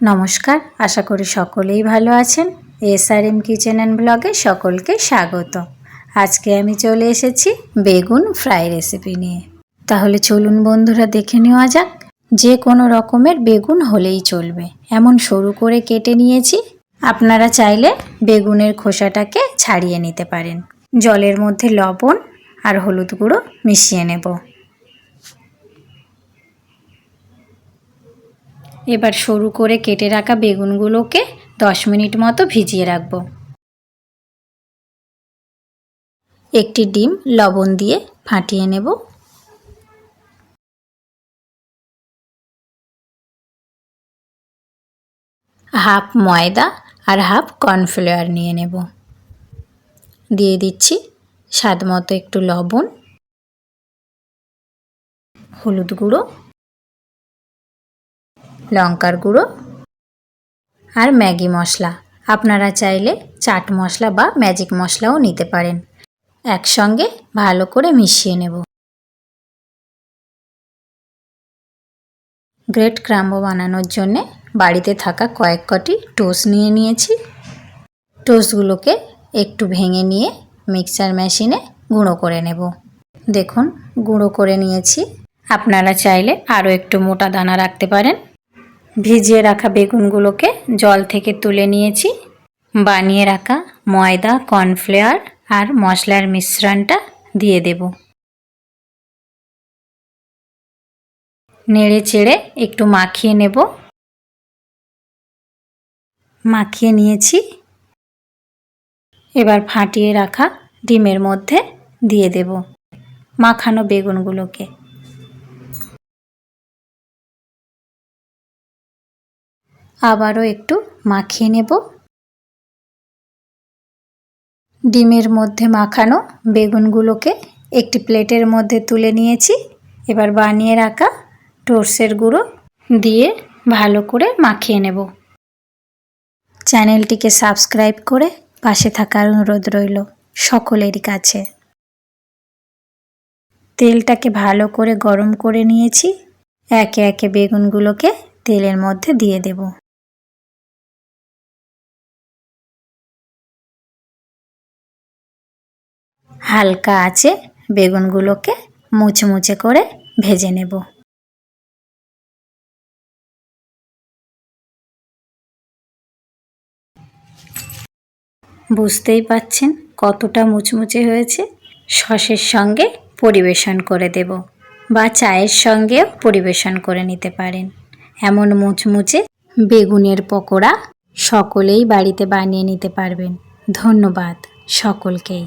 নমস্কার, আশা করি সকলেই ভালো আছেন। S R M kitchen and ব্লগে সকলকে স্বাগত। আজকে আমি চলে এসেছি বেগুন ফ্রাই রেসিপি নিয়ে। তাহলে চলুন বন্ধুরা দেখে নেওয়া যাক, যে কোনো রকমের বেগুন হলেই চলবে। এমন সরু করে কেটে নিয়েছি। আপনারা চাইলে বেগুনের খোসাটাকে ছাড়িয়ে নিতে পারেন। জলের মধ্যে লবণ আর হলুদ গুঁড়ো মিশিয়ে নেব। এবার সরু করে কেটে রাখা বেগুনগুলোকে দশ মিনিট মতো ভিজিয়ে রাখব। একটি ডিম লবণ দিয়ে ফাটিয়ে নেব। হাফ ময়দা আর হাফ কর্নফ্লাওয়ার নিয়ে নেব। দিয়ে দিচ্ছি স্বাদ মতো একটু লবণ, হলুদ গুঁড়ো লঙ্কার গুঁড়ো আর ম্যাগি মশলা। আপনারা চাইলে চাট মশলা বা ম্যাজিক মশলাও নিতে পারেন। একসঙ্গে ভালো করে মিশিয়ে নেব। গ্রেট ক্রাম্বো বানানোর জন্যে বাড়িতে থাকা কয়েক কটি টোস্ট নিয়ে নিয়েছি। টোস্টগুলোকে একটু ভেঙে নিয়ে মিক্সার মেশিনে গুঁড়ো করে নেব। দেখুন, গুঁড়ো করে নিয়েছি। আপনারা চাইলে আরও একটু মোটা দানা রাখতে পারেন। ভিজিয়ে রাখা বেগুনগুলোকে জল থেকে তুলে নিয়েছি। বানিয়ে রাখা ময়দা, কর্নফ্লেয়ার আর মশলার মিশ্রণটা দিয়ে দেব। নেড়ে চেড়ে একটু মাখিয়ে নেব। মাখিয়ে নিয়েছি। এবার ফাটিয়ে রাখা ডিমের মধ্যে দিয়ে দেব। মাখানো বেগুনগুলোকে। আবারও একটু মাখিয়ে নেব। ডিমের মধ্যে মাখানো বেগুনগুলোকে একটি প্লেটের মধ্যে তুলে নিয়েছি। এবার বানিয়ে রাখা টোর্সের গুঁড়ো দিয়ে ভালো করে মাখিয়ে নেব। চ্যানেলটিকে সাবস্ক্রাইব করে পাশে থাকার অনুরোধ রইল সকলেরই কাছে। তেলটাকে ভালো করে গরম করে নিয়েছি। একে একে বেগুনগুলোকে তেলের মধ্যে দিয়ে দেব। হালকা আছে বেগুনগুলোকে মুছে করে ভেজে নেব। বুঝতেই পাচ্ছেন কতটা মুচমুচে হয়েছে? সসের সঙ্গে পরিবেশন করে দেব বা চায়ের সঙ্গেও পরিবেশন করে নিতে পারেন। এমন মুচমুচে বেগুনের পকোড়া সকলেই বাড়িতে বানিয়ে নিতে পারবেন। ধন্যবাদ সকলকেই।